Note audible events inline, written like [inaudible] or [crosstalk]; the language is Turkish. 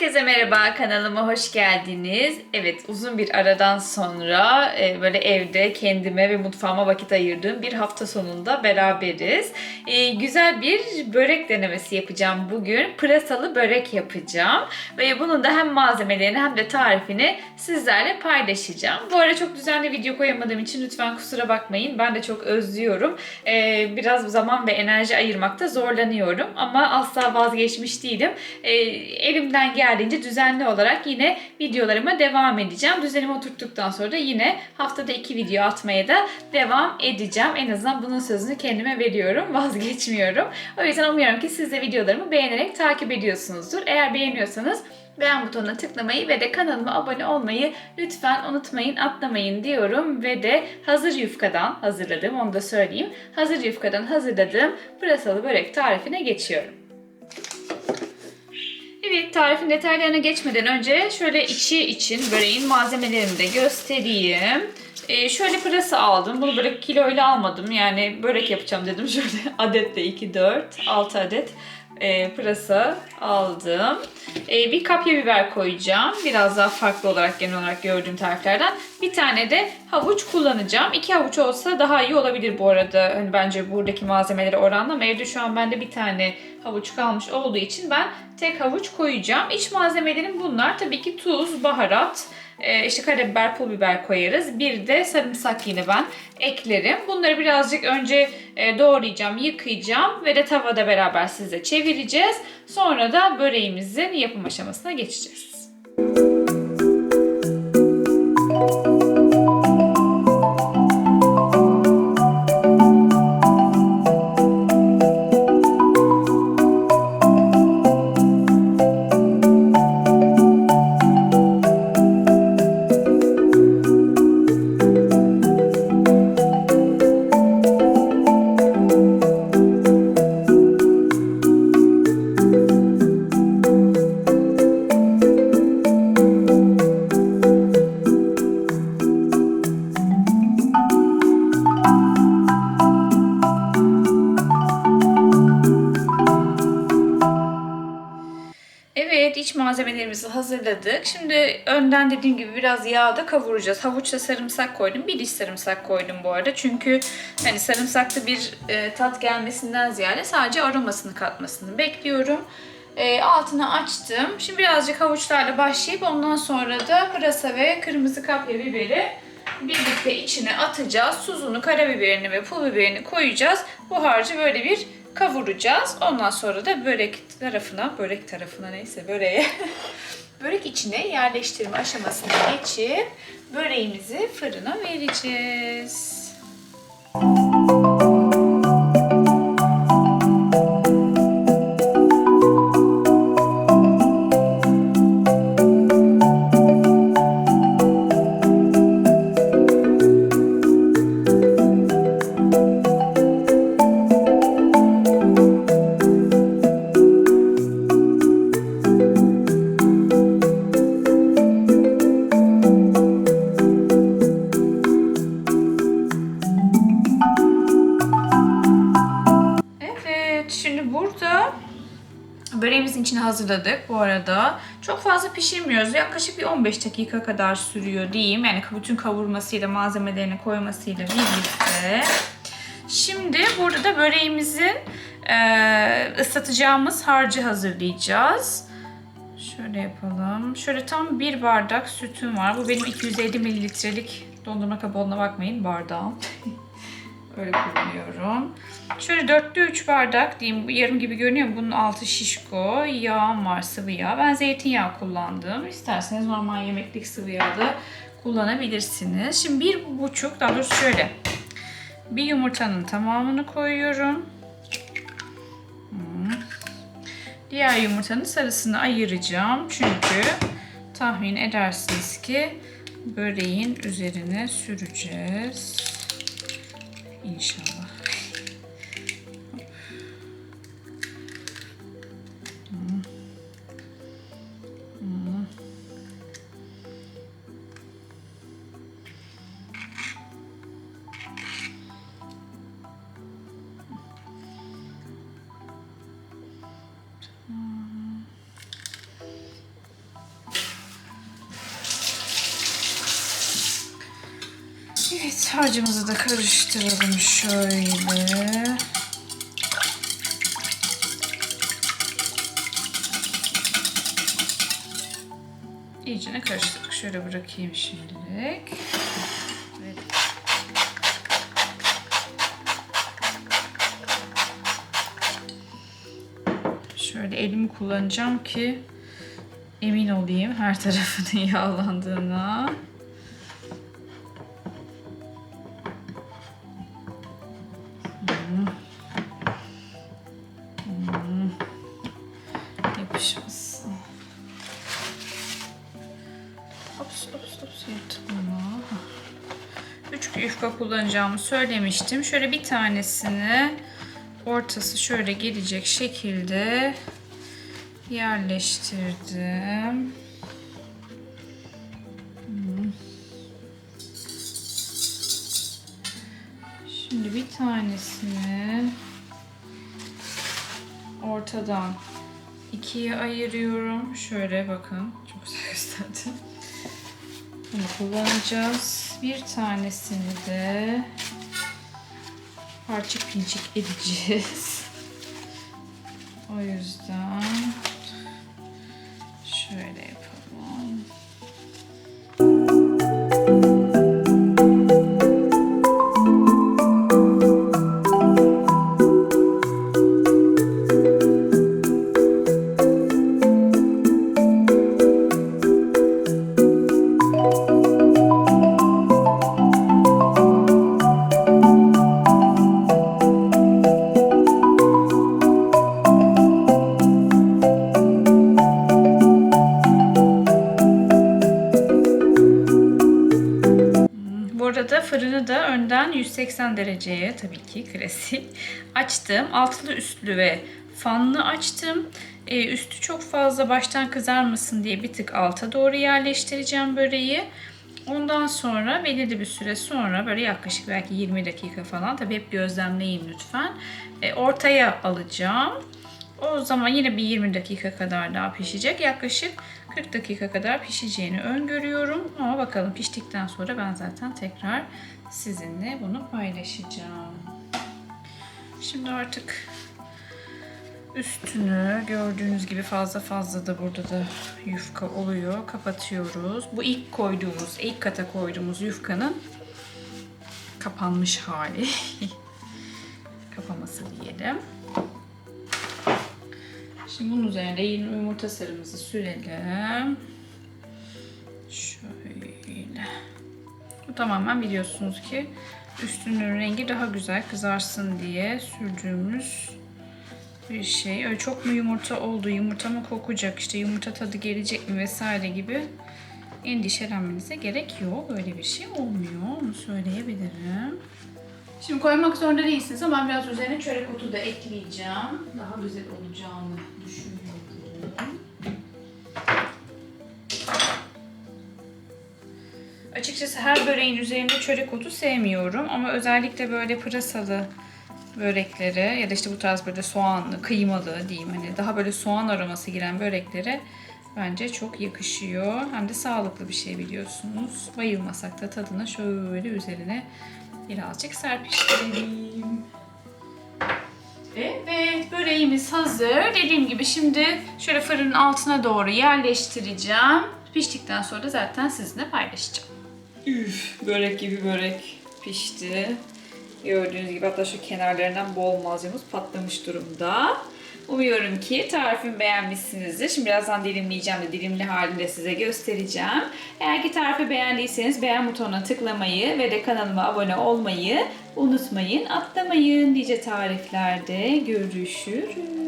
Herkese merhaba kanalıma hoş geldiniz. Evet uzun bir aradan sonra e, böyle evde kendime ve mutfağıma vakit ayırdığım bir hafta sonunda beraberiz. E, güzel bir börek denemesi yapacağım bugün. Pırasalı börek yapacağım. Ve bunun da hem malzemelerini hem de tarifini sizlerle paylaşacağım. Bu ara çok düzenli video koyamadığım için lütfen kusura bakmayın. Ben de çok özlüyorum. E, biraz zaman ve enerji ayırmakta zorlanıyorum. Ama asla vazgeçmiş değilim. E, elimden geldiğince düzenli olarak yine videolarıma devam edeceğim. Düzenimi oturttuktan sonra da yine haftada iki video atmaya da devam edeceğim. En azından bunun sözünü kendime veriyorum. [laughs] Vazgeçmiyorum. O yüzden umuyorum ki siz de videolarımı beğenerek takip ediyorsunuzdur. Eğer beğeniyorsanız beğen butonuna tıklamayı ve de kanalıma abone olmayı lütfen unutmayın, atlamayın diyorum. Ve de hazır yufkadan hazırladığım, onu da söyleyeyim. Hazır yufkadan hazırladığım pırasalı börek tarifine geçiyorum. Evet tarifin detaylarına geçmeden önce şöyle içi için böreğin malzemelerini de göstereyim. Ee, şöyle pırasa aldım. Bunu böyle kiloyla almadım. Yani börek yapacağım dedim. [laughs] Şöyle adet de 2, 4, 6 adet e, pırasa aldım. E, bir kapya biber koyacağım. Biraz daha farklı olarak genel olarak gördüğüm tariflerden. Bir tane de havuç kullanacağım. İki havuç olsa daha iyi olabilir bu arada. Hani bence buradaki malzemeleri oranla. Ama evde şu an bende bir tane havuç kalmış olduğu için ben tek havuç koyacağım. İç malzemelerim bunlar. Tabii ki tuz, baharat, e, işte karabiber, pul biber koyarız. Bir de sarımsak yine ben eklerim. Bunları birazcık önce e, doğrayacağım, yıkayacağım ve de tavada beraber sizle çevireceğiz. Sonra da böreğimizin yapım aşamasına geçeceğiz. Malzemelerimizi hazırladık. Şimdi önden dediğim gibi biraz yağda kavuracağız. Havuçla sarımsak koydum. Bir diş sarımsak koydum bu arada. Çünkü hani sarımsakta bir e, tat gelmesinden ziyade sadece aromasını katmasını bekliyorum. E, altını açtım. Şimdi birazcık havuçlarla başlayıp ondan sonra da pırasa ve kırmızı kapya biberi birlikte içine atacağız. Tuzunu, karabiberini ve pul biberini koyacağız. Bu harcı böyle bir kavuracağız. Ondan sonra da börek tarafına, börek tarafına neyse böreğe [laughs] börek içine yerleştirme aşamasına geçip böreğimizi fırına vereceğiz. Evet, böreğimizin içine hazırladık bu arada. Çok fazla pişirmiyoruz. Yaklaşık bir 15 dakika kadar sürüyor diyeyim. Yani bütün kavurmasıyla, malzemelerini koymasıyla birlikte. Şimdi burada da böreğimizin e, ıslatacağımız harcı hazırlayacağız. Şöyle yapalım. Şöyle tam bir bardak sütüm var. Bu benim 250 mililitrelik dondurma kabı olduğuna bakmayın bardağım. [laughs] Öyle kullanıyorum. Şöyle dörtte 3 bardak diyeyim. Bu yarım gibi görünüyor? Bunun altı şişko. Yağım var sıvı yağ. Ben zeytinyağı kullandım. İsterseniz normal yemeklik sıvı yağ da kullanabilirsiniz. Şimdi bir buçuk daha doğrusu şöyle. Bir yumurtanın tamamını koyuyorum. Hmm. Diğer yumurtanın sarısını ayıracağım. Çünkü tahmin edersiniz ki böreğin üzerine süreceğiz. 一勺 Evet, harcımızı da karıştıralım şöyle. İyicene karıştırdık. Şöyle bırakayım şimdilik. Şöyle elimi kullanacağım ki emin olayım her tarafının [laughs] yağlandığına. Yapışmasın. Ops ops ops yırttım bunu. Üç yufka kullanacağımı söylemiştim. Şöyle bir tanesini ortası şöyle gelecek şekilde yerleştirdim. Bir tanesini ortadan ikiye ayırıyorum. Şöyle bakın. Çok güzel gösterdim. Bunu kullanacağız. Bir tanesini de parça pinçik edeceğiz. O yüzden şöyle önden 180 dereceye tabii ki klasik açtım. Altılı üstlü ve fanlı açtım. Ee, üstü çok fazla baştan kızarmasın diye bir tık alta doğru yerleştireceğim böreği. Ondan sonra belirli bir süre sonra böyle yaklaşık belki 20 dakika falan tabii hep gözlemleyin lütfen. Ee, ortaya alacağım. O zaman yine bir 20 dakika kadar daha pişecek. Yaklaşık 40 dakika kadar pişeceğini öngörüyorum. Ama bakalım piştikten sonra ben zaten tekrar sizinle bunu paylaşacağım. Şimdi artık üstünü gördüğünüz gibi fazla fazla da burada da yufka oluyor. Kapatıyoruz. Bu ilk koyduğumuz, ilk kata koyduğumuz yufkanın kapanmış hali. [laughs] Kapaması diyelim. Şimdi bunun üzerine yumurta sarımızı sürelim. Şöyle. Bu tamamen biliyorsunuz ki üstünün rengi daha güzel kızarsın diye sürdüğümüz bir şey. Öyle çok mu yumurta oldu, yumurta mı kokacak, işte yumurta tadı gelecek mi vesaire gibi endişelenmenize gerek yok. Öyle bir şey olmuyor. Onu söyleyebilirim. Şimdi koymak zorunda değilsiniz ama ben biraz üzerine çörek otu da ekleyeceğim. Daha güzel olacağını. Açıkçası her böreğin üzerinde çörek otu sevmiyorum ama özellikle böyle pırasalı böreklere ya da işte bu tarz böyle soğanlı, kıymalı diyeyim hani daha böyle soğan aroması giren böreklere bence çok yakışıyor. Hem de sağlıklı bir şey biliyorsunuz. Bayılmasak da tadına şöyle üzerine birazcık serpiştirelim. Evet, böreğimiz hazır. Dediğim gibi şimdi şöyle fırının altına doğru yerleştireceğim. Piştikten sonra da zaten sizinle paylaşacağım. Üf, börek gibi börek pişti. Gördüğünüz gibi hatta şu kenarlarından bol malzememiz patlamış durumda. Umuyorum ki tarifimi beğenmişsinizdir. Şimdi birazdan dilimleyeceğim de dilimli halinde size göstereceğim. Eğer ki tarifi beğendiyseniz beğen butonuna tıklamayı ve de kanalıma abone olmayı unutmayın. Atlamayın nice tariflerde görüşürüz.